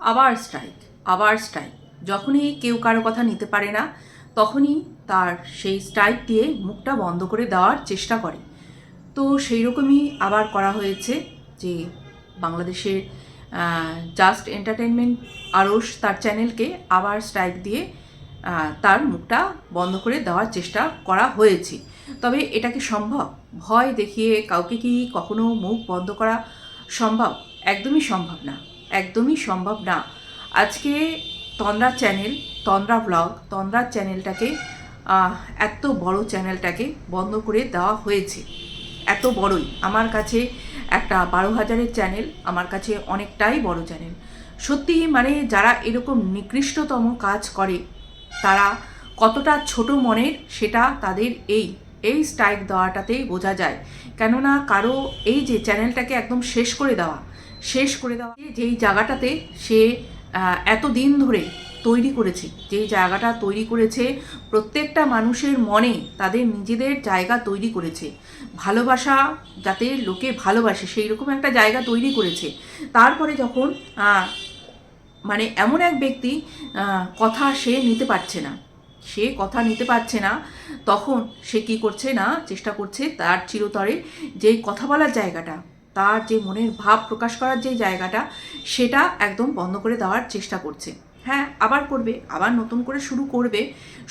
আবার স্ট্রাইক আবার স্ট্রাইক যখনই কেউ কারও কথা নিতে পারে না, তখনই তার সেই স্ট্রাইক দিয়ে মুখটা বন্ধ করে দেওয়ার চেষ্টা করে। তো সেই রকমই আবার করা হয়েছে যে বাংলাদেশের জাস্ট এন্টারটেনমেন্ট আরস তার চ্যানেলকে আবার স্ট্রাইক দিয়ে তার মুখটা বন্ধ করে দেওয়ার চেষ্টা করা হয়েছে। তবে এটা কি সম্ভব? ভয় দেখিয়ে কাউকে কি কখনো মুখ বন্ধ করা সম্ভব? একদমই সম্ভব না। একদমই সম্ভব না। আজকে তন্দ্রা চ্যানেল, তন্দ্রা ব্লগ, তন্দ্রা চ্যানেলটাকে এত বড় চ্যানেলটাকে বন্ধ করে দেওয়া হয়েছে। এত বড়ই। আমার কাছে একটা বারো হাজারের চ্যানেল, আমার কাছে অনেকটাই বড় চ্যানেল। সত্যি মানে যারা এরকম নিকৃষ্টতম কাজ করে, তারা কতটা ছোট মনের, সেটা তাদের এই এই স্ট্রাইক দেওয়াটাতেই বোঝা যায়। কেননা কারও এই যে চ্যানেলটাকে একদম শেষ করে দেওয়া শেষ করে দেওয়া যেই জায়গাটাতে সে আহ, এতদিন ধরে তৈরি করেছে যেই জায়গাটা তৈরি করেছে প্রত্যেকটা মানুষের মনে তাদের নিজেদের জায়গা তৈরি করেছে ভালোবাসা যাতে লোকে ভালোবাসে সেই রকম একটা জায়গা তৈরি করেছে। তারপরে যখন মানে এমন এক ব্যক্তি কথা সে নিতে পারছে না সে কথা নিতে পারছে না। তখন সে কি করছে না, চেষ্টা করছে তার চিরতরে যেই কথা বলার জায়গাটা, তার যে মনের ভাব প্রকাশ করার যে জায়গাটা, সেটা একদম বন্ধ করে দেওয়ার চেষ্টা করছে। হ্যাঁ আবার করবে, আবার নতুন করে শুরু করবে।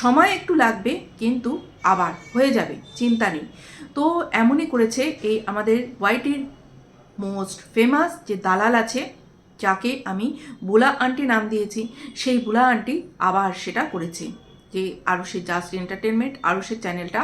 সময় একটু লাগবে, কিন্তু আবার হয়ে যাবে, চিন্তা নেই। তো এমনই করেছে এই আমাদের হোয়াইটের মোস্ট ফেমাস যে দালাল আছে, যাকে আমি বুলা আন্টি নাম দিয়েছি। সেই বুলা আন্টি আবার সেটা করেছে। যে সে জাস্ট এন্টারটেনমেন্ট সে চ্যানেলটা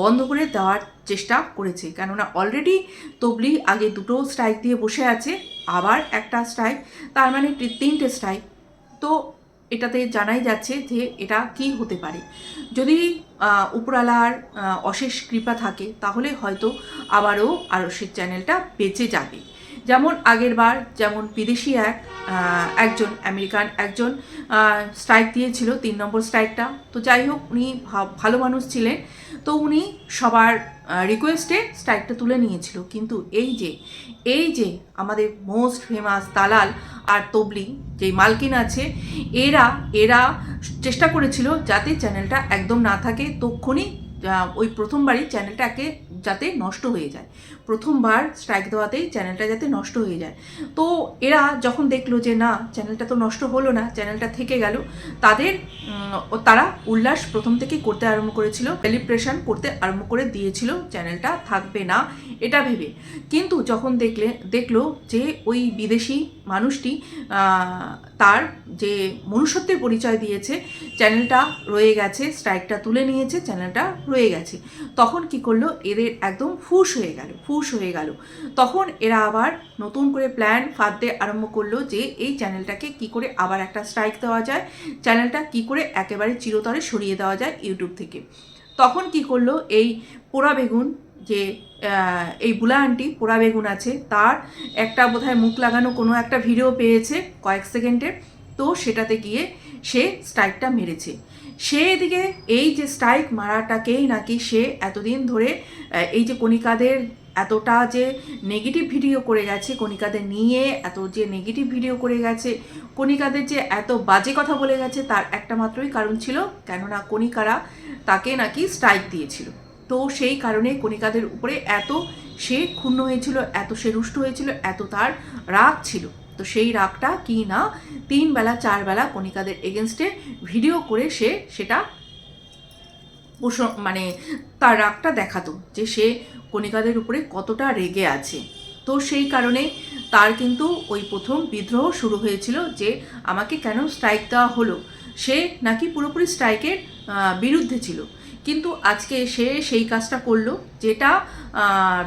বন্ধ করে দেওয়ার চেষ্টা করেছে। কেননা অলরেডি তবলি আগে দুটো স্ট্রাইক দিয়ে বসে আছে, আবার একটা স্ট্রাইক তার মানে তিনটে স্ট্রাইক তো এটাতে জানাই যাচ্ছে যে এটা কি হতে পারে। যদি উপরালার অশেষ কৃপা থাকে, তাহলে হয়তো আবারও আরসের চ্যানেলটা বেঁচে যাবে। যেমন আগের বার, যেমন বিদেশি এক একজন আমেরিকান একজন স্ট্রাইক দিয়েছিল, তিন নম্বর স্ট্রাইকটা তো যাই হোক, উনি ভালো মানুষ ছিলেন। তো উনি সবার রিকোয়েস্টে স্ট্রাইকটা তুলে নিয়েছিল। কিন্তু এই যে এই যে আমাদের মোস্ট ফেমাস দালাল আর তবলি যে মালকিন আছে, এরা এরা চেষ্টা করেছিল যাতে চ্যানেলটা একদম না থাকে। তক্ষণই ওই প্রথমবারই চ্যানেলটাকে যাতে নষ্ট হয়ে যায়। প্রথমবার স্ট্রাইক দেওয়াতেই চ্যানেলটা যাতে নষ্ট হয়ে যায়। তো এরা যখন দেখল যে না চ্যানেলটা তো নষ্ট হলো না চ্যানেলটা থেকে গেল, তাদের তারা উল্লাস প্রথম থেকেই করতে আরম্ভ করেছিল সেলিব্রেশন করতে আরম্ভ করে দিয়েছিল চ্যানেলটা থাকবে না, এটা ভেবে। কিন্তু যখন দেখলে, দেখল যে ওই বিদেশি মানুষটি তার যে মনুষ্যত্বের পরিচয় দিয়েছে চ্যানেলটা রয়ে গেছে স্ট্রাইকটা তুলে নিয়েছে চ্যানেলটা রয়ে গেছে। তখন কি করল? এদের একদম ফুস হয়ে গেল, ফুস হয়ে গেল। তখন এরা আবার নতুন করে প্ল্যান ফাঁদতে আরম্ভ করল যে এই চ্যানেলটাকে কি করে আবার একটা স্ট্রাইক দেওয়া যায় চ্যানেলটা কি করে একেবারে চিরতরে সরিয়ে দেওয়া যায় ইউটিউব থেকে। তখন কি করল এই পোড়া বেগুন যে এই বুলা আন্টি, পোড়া বেগুন আছে, তার একটা বোধহয় মুখ লাগানো কোনো একটা ভিডিও পেয়েছে কয়েক সেকেন্ডের তো সেটাতে গিয়ে সে স্ট্রাইকটা মেরেছে। সে এদিকে এই যে স্ট্রাইক মারাটাকেই নাকি সে এতদিন ধরে এই যে কণিকাদের এতটা যে নেগেটিভ ভিডিও করে গেছে কণিকাদের নিয়ে, এত যে নেগেটিভ ভিডিও করে গেছে কণিকাদের যে এত বাজে কথা বলে গেছে তার একটা মাত্রই কারণ ছিল, কেননা কণিকারা তাকে নাকি স্ট্রাইক দিয়েছিল। তো সেই কারণে কণিকাদের উপরে এত সে ক্ষুণ্ণ হয়েছিল, এত সে রুষ্ট হয়েছিল, এত তার রাগ ছিল। তো সেই রাগটা কি না তিন বেলা, চার বেলা কণিকাদের এগেনস্টে ভিডিও করে সে সেটা পোষ- মানে তার রাগটা দেখাতো যে সে কণিকাদের উপরে কতটা রেগে আছে। তো সেই কারণে তার কিন্তু ওই প্রথম বিদ্রোহ শুরু হয়েছিল যে আমাকে কেন স্ট্রাইক দেওয়া হলো? সে নাকি পুরোপুরি স্ট্রাইকের বিরুদ্ধে ছিল। কিন্তু আজকে সে সেই কাজটা করল যেটা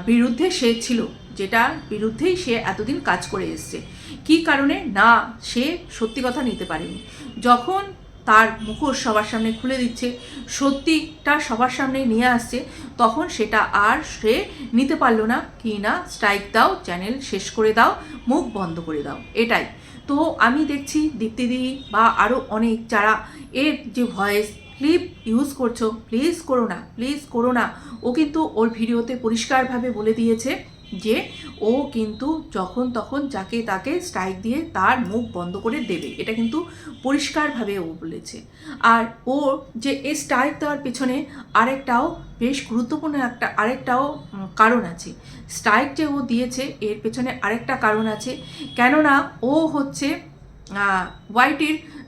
বিরুদ্ধে সে ছিল, যেটা বিরুদ্ধেই সে এতদিন কাজ করে এসছে। কী কারণে? না, সে সত্যি কথা নিতে পারেনি। যখন তার মুখোশ সবার সামনে খুলে দিচ্ছে। সত্যিটা সবার সামনে নিয়ে আসছে। তখন সেটা আর সে নিতে পারল না কি না। স্ট্রাইক দাও, চ্যানেল শেষ করে দাও, মুখ বন্ধ করে দাও। এটাই। তো আমি দেখছি দীপ্তিদি বা আরও অনেক যারা এর যে ভয়েস ক্লিপ ইউজ করছ, প্লিজ করো না, প্লিজ করো না। ও কিন্তু ওর ভিডিওতে পরিষ্কারভাবে বলে দিয়েছে। যে ও কিন্তু যখন তখন যাকে তাকে স্ট্রাইক দিয়ে তার মুখ বন্ধ করে দেবে। এটা কিন্তু পরিষ্কারভাবে ও বলেছে। আর ও যে এই স্ট্রাইক দেওয়ার পেছনে আরেকটাও বেশ গুরুত্বপূর্ণ একটা আরেকটাও কারণ আছে। স্ট্রাইক যে ও দিয়েছে এর পেছনে আরেকটা কারণ আছে। কেননা ও হচ্ছে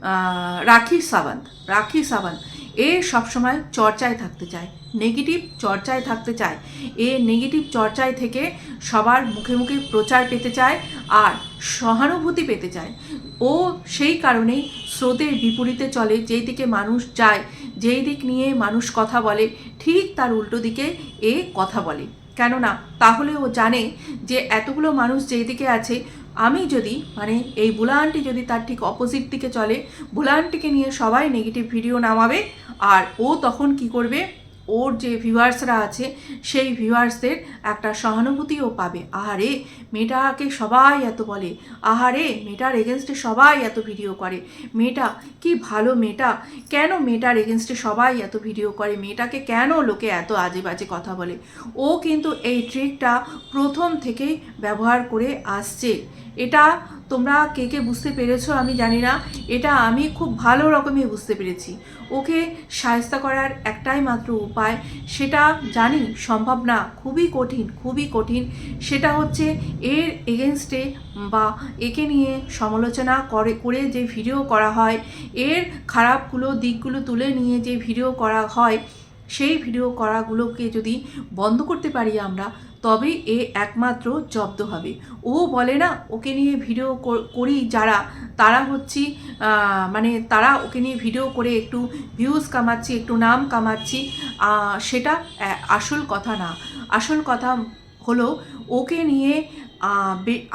আহ, রাখি সাবান্ত রাখি সাবন্ত। এ সবসময় চর্চায় থাকতে চায়। নেগেটিভ চর্চায় থাকতে চায়। এ নেগেটিভ চর্চায় থেকে সবার মুখে মুখে প্রচার পেতে চায় আর সহানুভূতি পেতে চায়। ও সেই কারণেই স্রোতের বিপরীতে চলে, যেই দিকে মানুষ যায়, যেই দিক নিয়ে মানুষ কথা বলে, ঠিক তার উল্টো দিকে এ কথা বলে। কেননা, তাহলে ও জানে যে এতগুলো মানুষ যেই দিকে আছে আমি যদি মানে এই বুলানটি যদি তার ঠিক অপোজিট দিকে চলে বুলানটিকে নিয়ে সবাই নেগেটিভ ভিডিও নামাবে, আর ও তখন কি করবে? ওর যে ভিউয়ার্সরা আছে, সেই ভিউয়ার্সদের একটা সহানুভূতিও পাবে। আহারে, মেয়েটাকে সবাই এত বলে। আহারে, মেয়েটার এগেনস্টে সবাই এত ভিডিও করে। মেয়েটা, কি ভালো মেয়েটা। কেন মেয়েটার এগেনস্টে সবাই এত ভিডিও করে? মেয়েটাকে কেন লোকে এত আজে বাজে কথা বলে? ও কিন্তু এই ট্রিকটা প্রথম থেকেই ব্যবহার করে আসছে। এটা তোমরা কে কে বুঝতে পেরেছ আমি জানি না। এটা আমি খুব ভালো রকমই বুঝতে পেরেছি। ওকে সায়স্তা করার একটাই মাত্র উপায়, সেটা জানি সম্ভব না, খুবই কঠিন খুবই কঠিন। সেটা হচ্ছে এর এগেনস্টে বা একে নিয়ে সমালোচনা করে করে যে ভিডিও করা হয়, এর খারাপগুলো দিকগুলো তুলে নিয়ে যে ভিডিও করা হয় সেই ভিডিও করাগুলোকে যদি বন্ধ করতে পারি আমরা তবেই এ একমাত্র জব্দ হবে। ও বলে না, ওকে নিয়ে ভিডিও কর- যারা, তারা হচ্ছি মানে তারা ওকে নিয়ে ভিডিও করে একটু ভিউজ কামাচ্ছি, একটু নাম কামাচ্ছি সেটা আসল কথা না। আসল কথা হলো, ওকে নিয়ে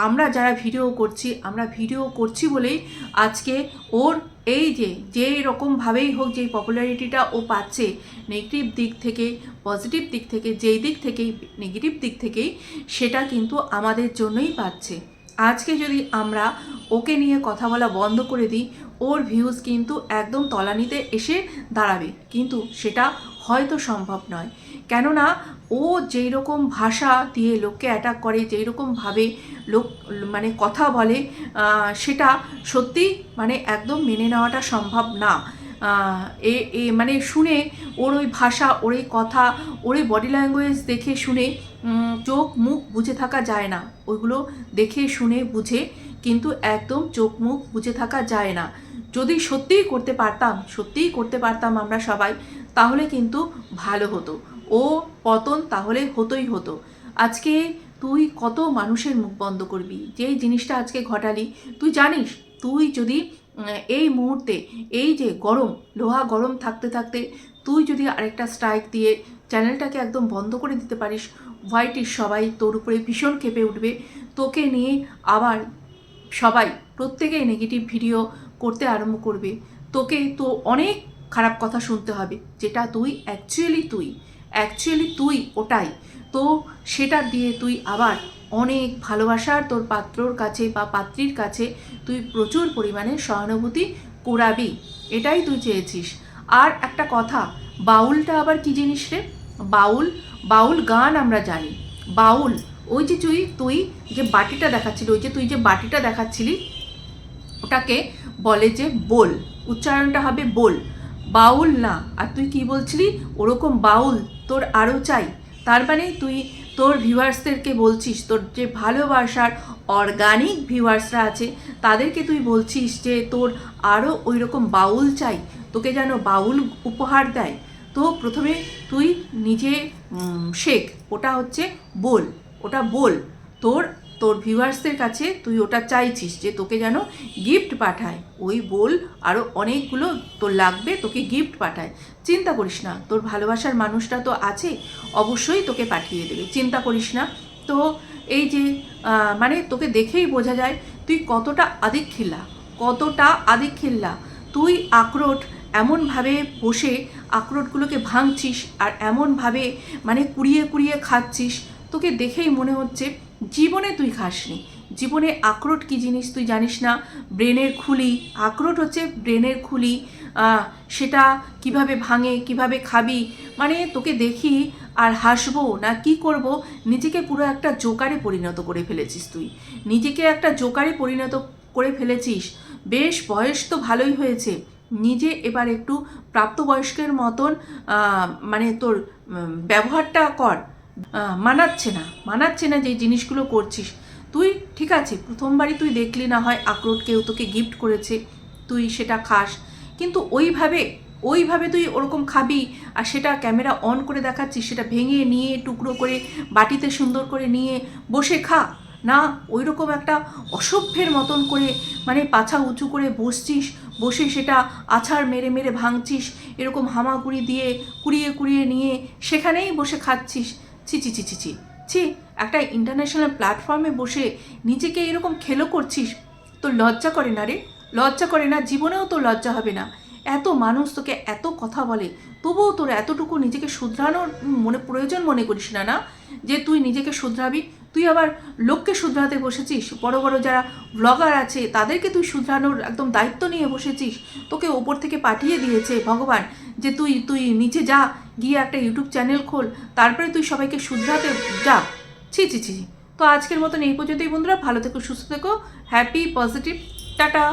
আমরা যারা ভিডিও করছি, আমরা ভিডিও করছি বলেই আজকে ওর এই যে যে রকমভাবেই হোক যে পপুলারিটিটা ও পাচ্ছে নেগেটিভ দিক থেকে পজিটিভ দিক থেকে, যেই দিক থেকেই নেগেটিভ দিক থেকেই, সেটা কিন্তু আমাদের জন্যই পাচ্ছে। আজকে যদি আমরা ওকে নিয়ে কথা বলা বন্ধ করে দিই, ওর ভিউজ কিন্তু একদম তলানিতে এসে দাঁড়াবে। কিন্তু সেটা হয়তো সম্ভব নয়। কেননা, ও যেই রকম ভাষা দিয়ে লোককে অ্যাটাক করে যেই রকমভাবে লোক মানে কথা বলে সেটা সত্যি মানে একদম মেনে নেওয়াটা সম্ভব না। এ এ মানে শুনে ওর ওই ভাষা, ওর ওই কথা, ওর ওই বডি ল্যাঙ্গুয়েজ দেখে শুনে চোখ মুখ বুঝে থাকা যায় না। ওইগুলো দেখে শুনে বুঝে কিন্তু একদম চোখ মুখ বুঝে থাকা যায় না। যদি সত্যিই করতে পারতাম, সত্যিই করতে পারতাম আমরা সবাই তাহলে কিন্তু ভালো হতো। ও পতন তাহলে হতোই হতো। আজকে তুই কত মানুষের মুখ বন্ধ করবি? যেই জিনিসটা আজকে ঘটালি, তুই জানিস, তুই যদি এই মুহূর্তে এই যে গরম, লোহা গরম থাকতে থাকতে তুই যদি আরেকটা স্ট্রাইক দিয়ে চ্যানেলটাকে একদম বন্ধ করে দিতে পারিস হোয়াইটির সবাই তোর উপরে ভীষণ খেপে উঠবে। তোকে নিয়ে আবার সবাই, প্রত্যেকেই নেগেটিভ ভিডিও করতে আরম্ভ করবে। তোকে তো অনেক খারাপ কথা শুনতে হবে। যেটা তুই অ্যাকচুয়ালি তুই অ্যাকচুয়ালি তুই ওটাই। তো সেটা দিয়ে তুই আবার অনেক ভালোবাসার তোর পাত্রর কাছে বা পাত্রীর কাছে তুই প্রচুর পরিমাণে সহানুভূতি কুড়াবি। এটাই তুই চেয়েছিস। আর একটা কথা, বাউলটা আবার কি জিনিস রে? বাউল বাউল গান আমরা জানি। বাউল, ওই যে তুই তুই যে বাটিটা দেখাচ্ছিলি, ওই যে তুই যে বাটিটা দেখাচ্ছিলি, ওটাকে বলে যে বোল। উচ্চারণটা হবে বোল। বাউল না। আর তুই কি বলছিলি? ওরকম বাউল তোর আরও চাই। তার মানে তুই তোর ভিউয়ার্সদেরকে বলছিস, তোর যে ভালোবাসার অর্গানিক ভিউয়ার্সরা আছে, তাদেরকে তুই বলছিস যে তোর আরও ওই রকম বাউল চাই, তোকে যেন বাউল উপহার দেয়। তো প্রথমে তুই নিজে শেখ। ওটা হচ্ছে বল। ওটা বল। তোর তোর ভিউয়ার্সদের কাছে তুই ওটা চাইছিস যে তোকে যেন গিফট পাঠায়। ওই বল আরও অনেকগুলো তোর লাগবে, তোকে গিফট পাঠায়। চিন্তা করিস না, তোর ভালোবাসার মানুষটা তো আছে, অবশ্যই তোকে পাঠিয়ে দেবে। চিন্তা করিস না। তো এই যে মানে তোকে দেখেই বোঝা যায়, তুই কতটা আদিক খিল্লা কতটা আদিক খিল্লা তুই আখরোট এমনভাবে বসে আখরোটগুলোকে ভাঙছিস আর এমনভাবে মানে কুড়িয়ে কুড়িয়ে খাচ্ছিস। তোকে দেখেই মনে হচ্ছে জীবনে তুই খাসনি। জীবনে আখরোট কী জিনিস তুই জানিস না? ব্রেনের খুলি, আখরোট হচ্ছে ব্রেনের খুলি সেটা কীভাবে ভাঙে, কীভাবে খাবি? মানে তোকে দেখি আর হাসবো না কি করব? নিজেকে পুরো একটা জোকারে পরিণত করে ফেলেছিস তুই। নিজেকে একটা জোকারে পরিণত করে ফেলেছিস। বেশ, বয়স তো ভালোই হয়েছে। নিজে এবার একটু প্রাপ্তবয়স্কের মতন মানে তোর ব্যবহারটা কর। মানাচ্ছে না মানাচ্ছে না যে জিনিসগুলো করছিস। তুই ঠিক আছে, প্রথমবারই তুই দেখলি না হয় আখরোট কেউ তোকে গিফট করেছে, তুই সেটা খাস। কিন্তু ওইভাবে ওইভাবে তুই ওরকম খাবি আর সেটা ক্যামেরা অন করে দেখাচ্ছিস, সেটা ভেঙে নিয়ে, টুকরো করে বাটিতে সুন্দর করে নিয়ে বসে খা। না ওই রকম একটা অসভ্যের মতন করে মানে পাছা উঁচু করে বসছিস, বসে সেটা আছাড় মেরে মেরে ভাঙছিস, এরকম হামাগুড়ি দিয়ে কুড়িয়ে কুড়িয়ে নিয়ে সেখানেই বসে খাচ্ছিস। ছি ছি ছি ছি ছি। ছি, একটা ইন্টারন্যাশনাল প্ল্যাটফর্মে বসে নিজেকে এরকম খেলো করছিস, তোর লজ্জা করে না রে? লজ্জা করে না? জীবনেও তোর লজ্জা হবে না। এত মানুষ তোকে এত কথা বলে, তবুও তোর এতটুকু নিজেকে শুধরানোর মনে, প্রয়োজন মনে করিস না না? যে তুই নিজেকে শুধরাবি, তুই আবার লোককে শুধরাতে বসেছিস, বড় বড় যারা ব্লগার আছে, তাদেরকে তুই শুধরানোর একদম দায়িত্ব নিয়ে বসেছিস, তোকে ওপর থেকে পাঠিয়ে দিয়েছে ভগবান যে তুই তুই নিচে যা গিয়ে একটা ইউটিউব চ্যানেল খোল, তারপরে তুই সবাইকে শুধরাতে যা। ছি ছি ছি তো আজকের মতন এই পর্যন্তই বন্ধুরা, ভালো থেকো, সুস্থ থেকো, হ্যাপি, পজিটিভ, টাটা।